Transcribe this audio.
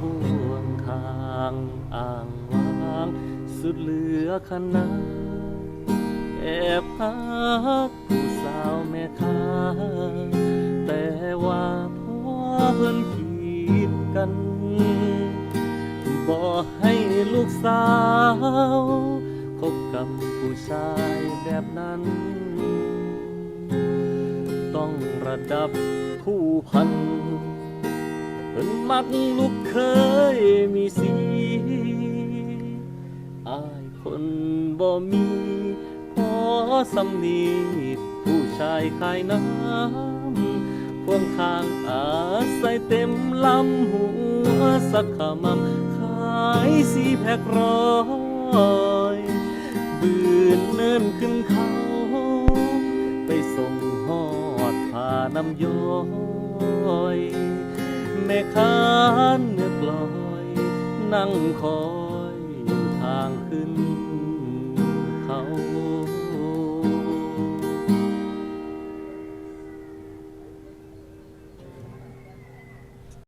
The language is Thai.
ห่วงทางอ่างวาง สุดเหลือขนาแอบพักผู้สาวแม่ค้าแต่ว่าพ่อเพิ่นกีดกันบอกให้ลูกสาวคบกับผู้ชายแบบนั้น ต้องระดับผู้พัน นมักลูกเคยมีสีอายคนบ่มีพอสำนีผู้ชายขายน้ำพ่วงข้างอาศัยเต็มลำหัวสักขมำขายสีแพกร้อยบืนเนินขึ้นเขา ไปส่งหอดผ่าน้ำย้อย แม่ค้านเนื้อกลอย นั่งคอยอยู่ทางขึ้นเขา